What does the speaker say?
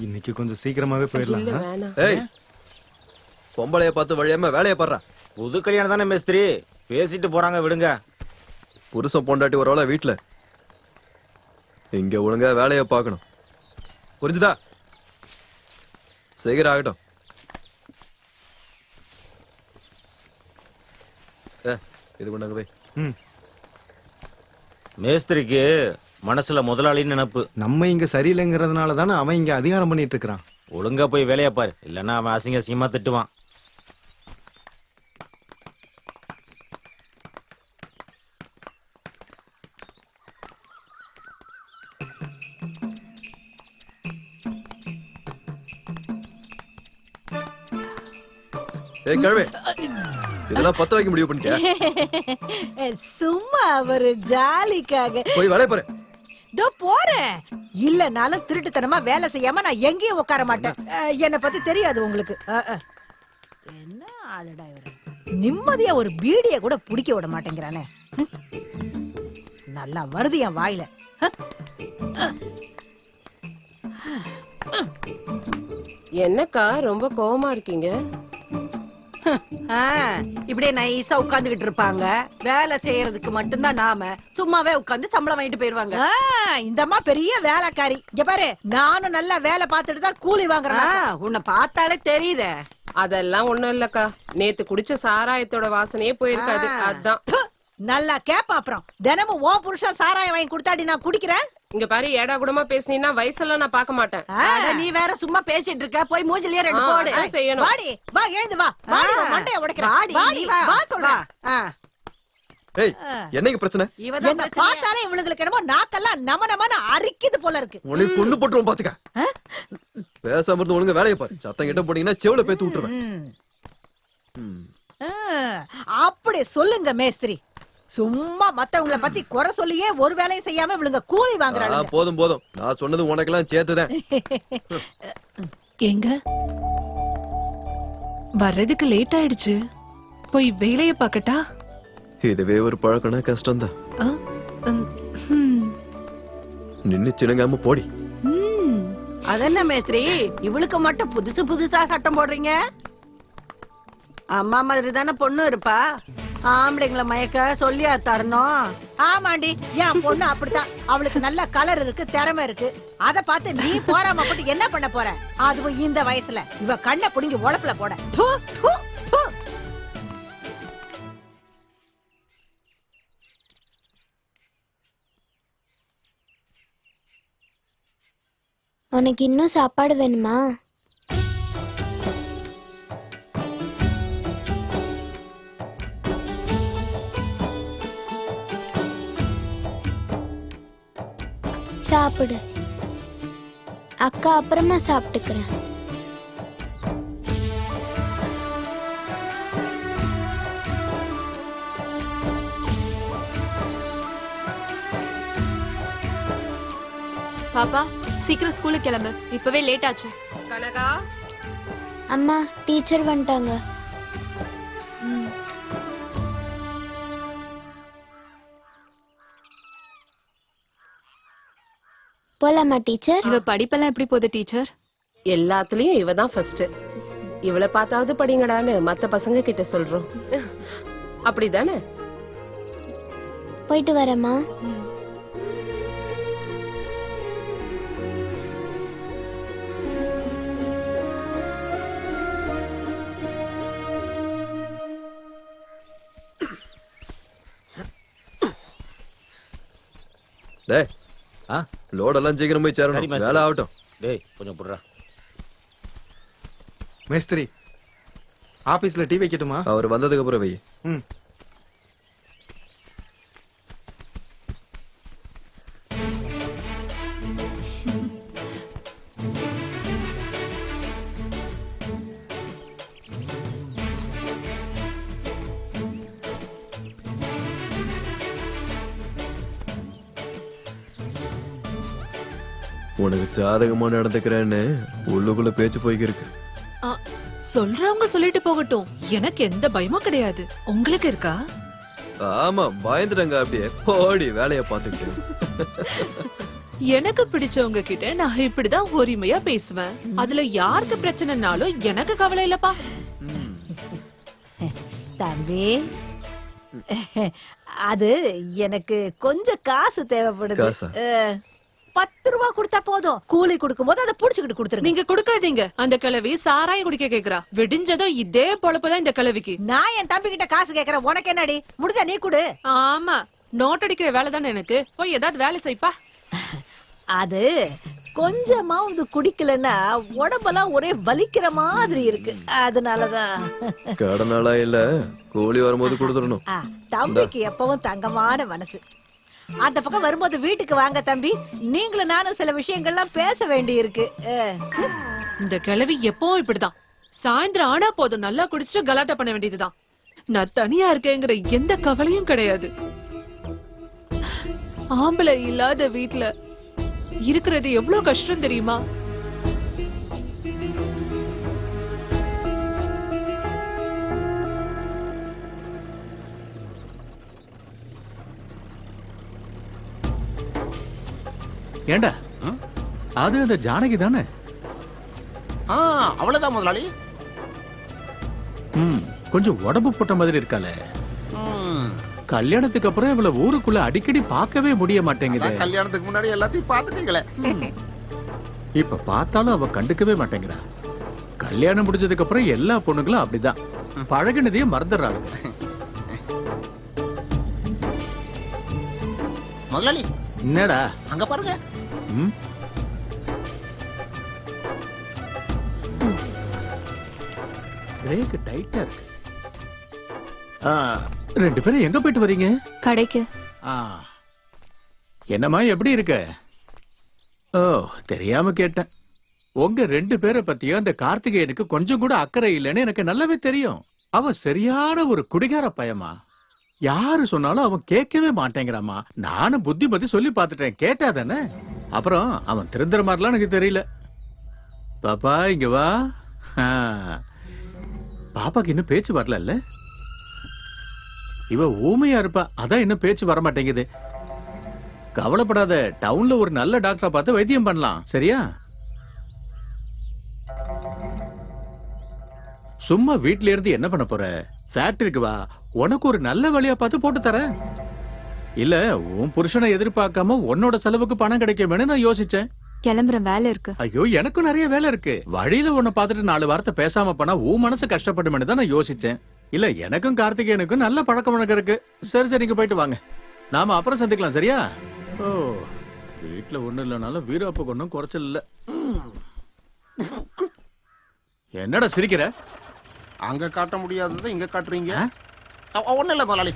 இன்னைக்கு கொஞ்சம் சீக்கிரமாவே போயிடலாம் இல்ல ஆ? வேணாம். ஏய் பொம்பளைய பார்த்து வழியாம வேலையை பாடுறா. புது கல்யாணம் தானே மேஸ்திரி? பேசிட்டு போறாங்க விடுங்க. புருஷன் பொண்டாட்டி ஒரு வேளை வீட்டுல இங்க ஒழுங்கா வேலையை பார்க்கணும். புரிஞ்சுதா? சீக்கிரம் ஆகட்டும். ஏ இது கொண்டாங்க போய் ம். மேஸ்திரிக்கு மனசுல முதலாளின்னு நினப்பு. நம்ம இங்க சரியில்லைங்கிறதுனால தானே அவன் இங்க அதிகாரம் பண்ணிட்டு இருக்கிறான் ஒழுங்கா போய் வேலையை பாரு. இல்லைன்னா அவன் அசிங்க அசிங்கமா திட்டுவான். ஏய் கிழமை இதெல்லாம் பத்த வைக்க முடிவு பண்ணிட்டியா? சும்மா ஒரு ஜாலிக்காக. போய் வேலையை பாரு. இதோ போறேன். இல்லனாலும் திருட்டுத்தனமா வேலை செய்யாம நான் எங்கேயும் உட்கார மாட்டேன். என்னை பத்தி தெரியாது உங்களுக்கு. என்ன ஆளுடா இவரு? நிம்மதியா ஒரு பீடிய கூட பிடிக்க விட மாட்டேங்கிறானே. நல்லா வருது என் வாயில. ஹம். என்னக்கா ரொம்ப கோவமா இருக்கீங்க? இப்படியே நைஸா உட்கார்ந்துகிட்டு இருப்பாங்க. வேலை செய்யறதுக்கு மட்டும்தான் நாம சும்மாவே உட்கார்ந்து சம்பளம் வாங்கிட்டு போயிருவாங்க. இந்த அம்மா பெரிய வேலைக்காரி. இங்க பாரு நானும் நல்லா வேலை பார்த்துட்டு தான் கூலி வாங்குறேன் உன்னை பார்த்தாலே தெரியுதே. அதெல்லாம் ஒண்ணும் இல்லக்கா. நேத்து குடிச்ச சாராயத்தோட வாசனையே போயிருக்காது. அதான். நல்லா கேப்ப அப்புறம். தினமும் ஓ புருஷன் சாராயம் வாங்கி கொடுத்தாடி நான் குடிக்கிறேன். இங்க பாரு ஏடா கூடமா பேசுனீங்கன்னா வயசெல்லாம் நான் பார்க்க மாட்டேன். அட, நீ வேற சும்மா பேசிட்டு இருக்க. போய் மூஞ்சிலேயே ரெண்டு போடு. செய்யணும். வாடி வா எழுந்து வா. வாடி மண்டைய உடைக்கிறேன். வாடி வா. சொல்றேன். ஏய் என்னைக்கு பிரச்சனை? பார்த்தாலே இவளுங்களுக்கு என்னமோ நாக்கெல்லாம் நம நமன்னு அரிக்குது போல இருக்கு. உனக்கு கொண்டு போட்டுருவோம் பாத்துக்க. பேசாம இருந்து ஒழுங்கா வேலையை பாரு. சத்தம் கிட்ட போட்டீங்கன்னா செவுல பேத்து விட்டுருவேன். ம். ம். ஆ, அப்படி சொல்லுங்க மேஸ்திரி. சும்மா மத்தவங்கள பத்தி குறை சொல்லியே ஒரு வேலையும் செய்யாம இவளுங்க கூலி வாங்குறாங்க போதும் போதும். நான் சொன்னது உனக்கெல்லாம் சேர்த்துதான். ஏங்க? வர்றதுக்கு லேட் ஆயிடுச்சு. போய் வேலைய பார்க்கட்டா? இதுவே ஒரு பழக்கம்னா கஷ்டம்தான். நின்னு சிணுங்காம போடி. அதென்ன மேஸ்திரி? இவளுக்கு மட்டும் புதுசு புதுசா சட்டம் போடுறீங்க? அம்மா மாதிரி தானே பொண்ணு இருப்பா? ஆம்பளைங்களை மயக்க சொல்லியா தரணும்? ஆமாண்டி என் பொண்ணு அப்படித்தான். அவளுக்கு நல்ல கலர் இருக்கு திறமை இருக்கு. அத பார்த்து நீ போறாம போட்டு என்ன பண்ண போற? அதுவும் இந்த வயசுல. இவ கண்ணை புடுங்கி உழப்புல போட. து, து, து. உனக்கு இன்னும் சாப்பாடு வேணுமா? சாப்பிடு. அக்கா அப்புறமா சாப்பிட்டுக்கிறேன். பாப்பா சீக்கிரம் ஸ்கூலுக்கு கிளம்பு. இப்பவே லேட் ஆச்சு. கனகா? அம்மா டீச்சர் வந்துட்டாங்க. போலாமா டீச்சர்? இவ படிப்பெல்லாம் எப்படி போகுது டீச்சர்? எல்லாத்துலயும் இவ தான் ஃபர்ஸ்ட் இவளை பார்த்தாவது படிங்கடான்னு மத்த பசங்க கிட்ட சொல்றோம். அப்படிதானே? போயிட்டு வரேம்மா. டேய் ஆ? லோடெல்லாம் சீக்கிரம் போய் சரி, சேரணும். வேலை ஆகட்டும். டேய் கொஞ்சம் புடுறா. மேஸ்திரி ஆபீஸ்ல டீ வைக்கட்டுமா? அவர் வந்ததுக்கு அப்புறம் வை. ம். உனக்கு சாதகமா நடந்துக்கிறேன்னு உள்ளுக்குள்ள பேச்சு போய்க்கிருக்கு. ஆ, சொல்றவங்க சொல்லிட்டு போகட்டும். எனக்கு எந்த பயமும் கிடையாது. உங்களுக்கு இருக்கா? ஆமா பயந்துட்டாங்க அப்படியே. போடி வேலையை பார்த்துக்கிட்டு. எனக்கு பிடிச்சவங்க கிட்ட நான் இப்படிதான் உரிமையா பேசுவேன். அதுல யாருக்கு பிரச்சனைனாலும் எனக்கு கவலை இல்லப்பா. தம்பி அது எனக்கு கொஞ்சம் காசு தேவைப்படுது. பத்து ரூபா கொடுத்தா போதும். கூலி கொடுக்கும் போது அதை புடிச்சுக்கிட்டு கொடுத்துருங்க. நீங்க கொடுக்காதீங்க. அந்த கிழவி சாராயம் குடிக்க கேக்குறா. விடிஞ்சதும் இதே பொழப்புதான் இந்த கிழவிக்கு. நான் என் தம்பி கிட்ட காசு கேக்குறேன். உனக்கு என்னடி? முடிஞ்சா நீ கொடு. ஆமா. நோட் அடிக்கிற வேலை தானே எனக்கு. போய் ஏதாவது வேலை செய்ப்பா. அது கொஞ்சமாவது குடிக்கலன்னா உடம்பெல்லாம் ஒரே வலிக்கிற மாதிரி இருக்கு. அதனாலதான். கடனாளா இல்ல? கூலி வரும்போது கொடுத்துடணும். தம்பிக்கு எப்பவும் தங்கமான மனசு. அந்த பக்கம் வரும்போது வீட்டுக்கு வாங்க தம்பி. நீங்களும் நானும் சில விஷயங்கள்லாம் பேச வேண்டி இருக்கு இந்த கிழவி எப்பவும் இப்படிதான். சாயந்தரம் ஆனா போதும் நல்லா குடிச்சிட்டு கலாட்டா பண்ண வேண்டியதுதான். நான் தனியா இருக்கேங்கிற எந்த கவலையும் கிடையாது. ஆம்பளை இல்லாத வீட்டுல இருக்கிறது எவ்வளவு கஷ்டம் தெரியுமா? ஏண்டா? அது அந்த ஜானகி தானே? ஆ அவ்வளவுதான் முதலாளி. ம் கொஞ்சம் உடம்பு போட்ட மாதிரி இருக்காளே. கல்யாணத்துக்கு அப்புறம் இவள ஊருக்குள்ள அடிக்கடி பார்க்கவே முடிய மாட்டேங்குது. அதான் கல்யாணத்துக்கு முன்னாடி எல்லாத்தையும் பார்த்துட்டீங்களே. இப்ப பார்த்தாலும் அவ கண்டுக்கவே மாட்டேங்கிறா. கல்யாணம் முடிஞ்சதுக்கு அப்புறம் எல்லா பொண்ணுங்களும் அப்படிதான். பழகினதையே மறந்துடுறாங்க முதலாளி என்னடா? அங்க பாருங்க. ம். பிரேக் டைட்டா இருக்கு. ஆ, ரெண்டு பேரும் எங்க போயிட்டு வர்றீங்க கடைக்கு. ஆ. என்னம்மா எப்படி இருக்க? ஓ தெரியாம கேட்டேன். உங்க ரெண்டு பேரை பத்தியும் அந்த கார்த்திகேயனுக்கு கொஞ்சம் கூட அக்கறை இல்லைன்னு எனக்கு நல்லாவே தெரியும். அவன் சரியான ஒரு குடிகார பயமா யாரு சொன்னாலும் அவன் கேட்கவே மாட்டேங்கிறாமா நானும் புத்திமதி சொல்லி பார்த்துட்டேன். கேட்டா தானே? அப்புறம் அவன் திருந்துற மாதிரிலாம் எனக்கு தெரியல. பாப்பா இங்க வா. பாப்பாக்கு இன்னும் பேச்சு வரல இவ ஊமையா இருப்பா அதான் இன்னும் பேச்சு வர மாட்டேங்குது. கவலைப்படாத டவுன்ல ஒரு நல்ல டாக்டரை பார்த்து வைத்தியம் பண்ணலாம் சரியா? சும்மா வீட்ல இருந்து என்ன பண்ண போற? ஃபேக்டரிக்கு வா உனக்கு ஒரு நல்ல வழியா பார்த்து போட்டு தரேன். இல்ல உன் புருஷனை எதிர்பார்க்காம உன்னோட செலவுக்கு பணம் கிடைக்குமேனு நான் யோசிச்சேன். கிளம்புற வேலை இருக்கு. ஐயோ எனக்கும் நிறைய வேலை இருக்கு. வழியில உன்னை பார்த்துட்டு நாலு வார்த்தை பேசாம போனா உன் மனசு கஷ்டப்படுமேனு தான் நான் யோசிச்சேன். இல்ல எனக்கும் கார்த்திகேயனுக்கும் நல்ல பழக்கம் வழக்கம் இருக்கு. சரி சரி நீங்க போயிட்டு வாங்க. நாம அப்புறம் சந்திக்கலாம் சரியா? ஓ வீட்டுல ஒண்ணு இல்லைனாலும் வீராப்புக்கு ஒன்றும் குறைச்சல் இல்ல. என்னடா சிரிக்கிற? அங்க காட்ட முடியாததை இங்க காட்டுறீங்க? ஒண்ணு இல்ல முதலாளி.